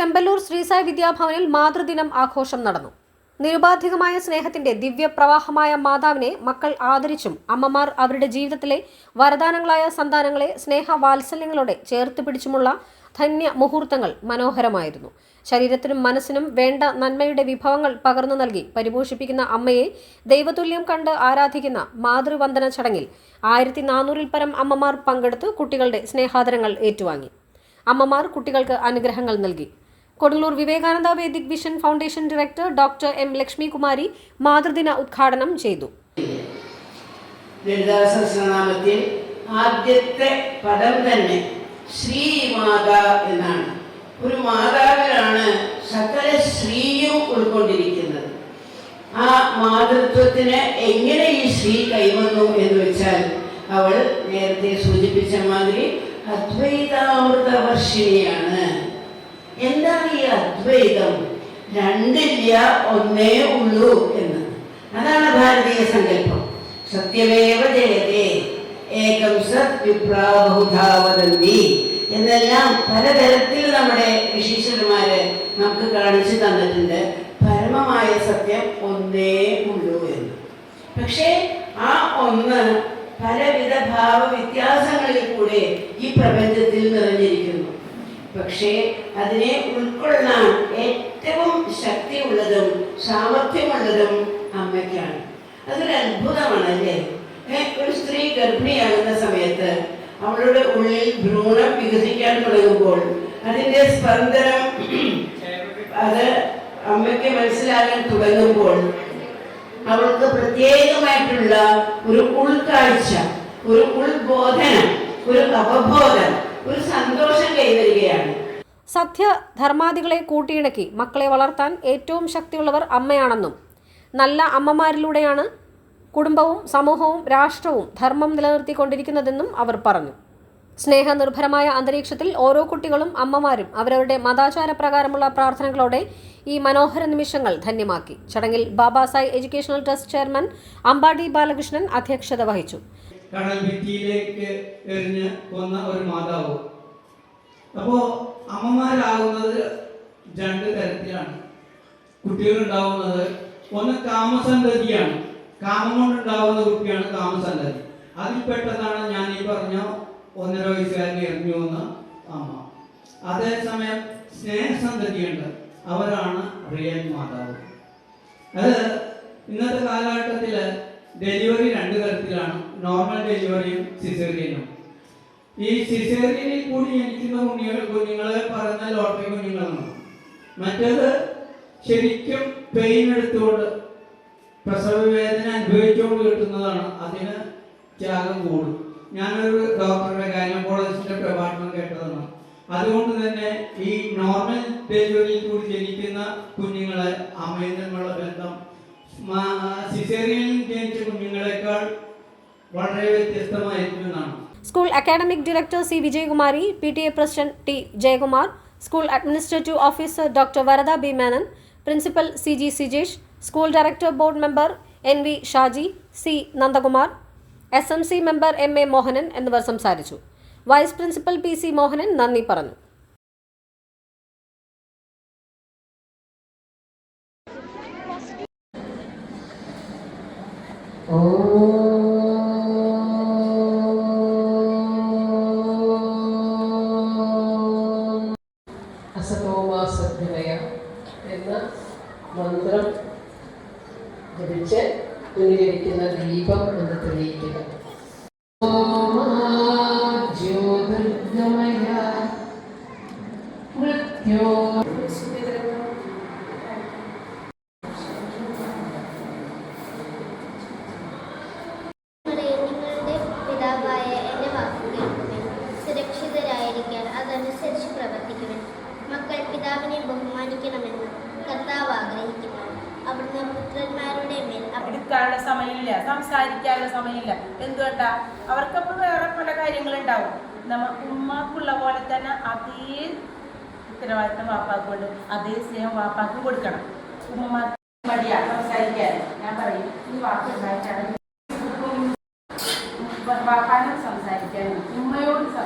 വെമ്പല്ലൂർ ശ്രീസായി വിദ്യാഭവനിൽ മാതൃദിനം ആഘോഷം നടന്നു. നിരുപാധികമായ സ്നേഹത്തിന്റെ ദിവ്യപ്രവാഹമായ മാതാവിനെ മക്കൾ ആദരിച്ചും അമ്മമാർ അവരുടെ ജീവിതത്തിലെ വരദാനങ്ങളായ സന്താനങ്ങളെ സ്നേഹവാത്സല്യങ്ങളോടെ ചേർത്ത് പിടിച്ചുമുള്ള ധന്യ മുഹൂർത്തങ്ങൾ മനോഹരമായിരുന്നു. ശരീരത്തിനും മനസ്സിനും വേണ്ട നന്മയുടെ വിഭവങ്ങൾ പകർന്നു നൽകി പരിപോഷിപ്പിക്കുന്ന അമ്മയെ ദൈവതുല്യം കണ്ട് ആരാധിക്കുന്ന മാതൃവന്ദന ചടങ്ങിൽ ആയിരത്തി നാനൂറിൽ പരം അമ്മമാർ പങ്കെടുത്ത് കുട്ടികളുടെ സ്നേഹാദരങ്ങൾ ഏറ്റുവാങ്ങി. അമ്മമാർ കുട്ടികൾക്ക് അനുഗ്രഹങ്ങൾ നൽകി. Kodungallur Vivekananda Vedic vision foundation director doctor M Lakshmikumari മാതൃദിന ഉദ്ഘാടനം ചെയ്തു. ലളിതാ സഹസ്രനാമത്തിൽ ആദ്യത്തെ പദം തന്നെ ശ്രീമാത എന്നാണ്. ഒരു മാതാവിലാണ് സകല ശ്രീയും ഉൾക്കൊണ്ടിരിക്കുന്നത്. ആ മാതൃത്വത്തിന് എങ്ങനെ ഈ ശ്രീ കൈവന്നു എന്ന് വെച്ചാൽ അവൾ നേരത്തെ സൂചിപ്പിച്ച മാതിരി അദ്വൈതാമൃത വർഷിണിയാണ്. ഈ അദ്വൈതം രണ്ടില്ല ഒന്നേ ഉള്ളൂ എന്ന് അതാണ് ഭാരതീയ സങ്കല്പം. സത്യമേവ ജയതേ ഏകം സത് വിപ്രാബുധാവതന്തി എന്നെല്ലാം പലതരത്തിൽ നമ്മുടെ ഋഷീശ്വരന്മാര് നമുക്ക് കാണിച്ചു തന്നിട്ടുണ്ട്. പരമമായ സത്യം ഒന്നേ ഉള്ളൂ എന്ന്. പക്ഷേ ആ ഒന്ന് പലവിധ ഭാവ വ്യത്യാസങ്ങളിൽ കൂടെ ഈ പ്രപഞ്ചത്തിൽ നിറഞ്ഞിരിക്കുന്നു. പക്ഷേ അതിനെ ഉൾക്കൊള്ളാൻ ഏറ്റവും ശക്തിയുള്ളതും സാമർഥ്യമുള്ളതും അമ്മയ്ക്കാണ്. അതൊരു അത്ഭുതമാണ് അല്ലേ ഒരു സ്ത്രീ ഗർഭിണിയാകുന്ന സമയത്ത് അവളുടെ ഉള്ളിൽ ഭ്രൂണം വികസിക്കാൻ തുടങ്ങുമ്പോൾ അതിന്റെ സ്പന്ദനം അത് അമ്മയ്ക്ക് മനസ്സിലാകാൻ തുടങ്ങുമ്പോൾ അവൾക്ക് പ്രത്യേകമായിട്ടുള്ള ഒരു ഉൾക്കാഴ്ച ഒരു ഉൾബോധനം ഒരു അവബോധം ഒരു സന്തോഷം കൈവരികയാണ്. സത്യ ധർമാദികളെ കൂട്ടിയിണക്കി മക്കളെ വളർത്താൻ ഏറ്റവും ശക്തിയുള്ളവർ അമ്മയാണെന്നും നല്ല അമ്മമാരിലൂടെയാണ് കുടുംബവും സമൂഹവും രാഷ്ട്രവും ധർമ്മം നിലനിർത്തിക്കൊണ്ടിരിക്കുന്നതെന്നും അവർ പറഞ്ഞു. സ്നേഹനിർഭരമായ അന്തരീക്ഷത്തിൽ ഓരോ കുട്ടികളും അമ്മമാരും അവരവരുടെ മതാചാര പ്രകാരമുള്ള പ്രാർത്ഥനകളോടെ ഈ മനോഹര നിമിഷങ്ങൾ ധന്യമാക്കി. ചടങ്ങിൽ Babasai educational trust chairman Ambadi Balakrishnan അധ്യക്ഷത വഹിച്ചു. കടൽ ഭിത്തിയിലേക്ക് എറിഞ്ഞ് കൊന്ന ഒരു മാതാവ്. അപ്പോ അമ്മമാരാകുന്നത് രണ്ട് തരത്തിലാണ്. കുട്ടികൾ ഉണ്ടാവുന്നത് ഒന്ന് കാമസന്തതിയാണ്. കാമം കൊണ്ടുണ്ടാവുന്ന കുട്ടിയാണ് കാമസന്തതി. അതിൽപ്പെട്ടതാണ് ഞാൻ ഈ പറഞ്ഞ ഒന്നര വയസ്സുകാരി എറിഞ്ഞു വന്ന അമ്മ. അതേസമയം സ്നേഹസന്തതിയുണ്ട്. അവരാണ് റിയൽ മാതാവ്. അത് ഇന്നത്തെ കാലഘട്ടത്തിൽ ഡെലിവറി രണ്ട് തരത്തിലാണ്. നോർമൽ ഡെലിവറിയും സിസേറിയനും ഈ സിസേറിയനിൽ കൂടി ജനിക്കുന്ന കുഞ്ഞുങ്ങൾ കുഞ്ഞുങ്ങളെ പറയുന്ന ലോട്ടറി കുഞ്ഞുങ്ങളാണ്. മറ്റേത് ശരിക്കും പെയിൻ എടുത്തുകൊണ്ട് പ്രസവ വേദന അനുഭവിച്ചുകൊണ്ട് കിട്ടുന്നതാണ്. അതിന് ത്യാഗം കൂടും. ഞാനൊരു ഡോക്ടറുടെ ഗൈനക്കോളജിസ്റ്റിന്റെ പ്രഭാഷണം കേട്ടതാണ്. അതുകൊണ്ട് തന്നെ ഈ നോർമൽ ഡെലിവറിയിൽ കൂടി ജനിക്കുന്ന കുഞ്ഞുങ്ങളെ അമ്മയിൽ നിന്നുള്ള ബന്ധം കുഞ്ഞുങ്ങളെക്കാൾ വളരെ school academic director C Vijayakumari P T A president T Jayakumar school administrative officer doctor Varada B Menon principal C G Sijesh school director board member N V Shaji C Nandakumar S M C member M A Mohanan എന്നിവർ സംസാരിച്ചു. Vice principal P C Mohanan നന്ദി പറഞ്ഞു. അസതോമാസദ്യമയ എന്ന മന്ത്രം ജപിച്ച് മുന്നിലിരിക്കുന്ന ദീപം എന്ന് തെളിയിക്കുക പിതാവിനെ ബഹുമാനിക്കണമെന്ന് കർത്താവ് ആഗ്രഹിക്കുന്നു. അവിടുന്ന് പുത്രന്മാരുടെ മേൽ അവിടുക്കാനുള്ള സമയമില്ല സംസാരിക്കാനുള്ള സമയമില്ല. എന്തുകൊണ്ടാ? അവർക്കപ്പോൾ വേറെ പല കാര്യങ്ങളുണ്ടാവും. നമ്മ ഉമ്മാക്കുള്ള പോലെ തന്നെ അതേ ഉത്തരവാദിത്തം വാപ്പാക്കുണ്ട്. അതേ സ്നേഹം വാപ്പാക്ക് കൊടുക്കണം. ഉമ്മമാർ സംസാരിക്കാൻ. ഞാൻ പറയും ഈ വാക്ക് ഉണ്ടായിട്ടാണ്. വാപ്പാനും സംസാരിക്കാനും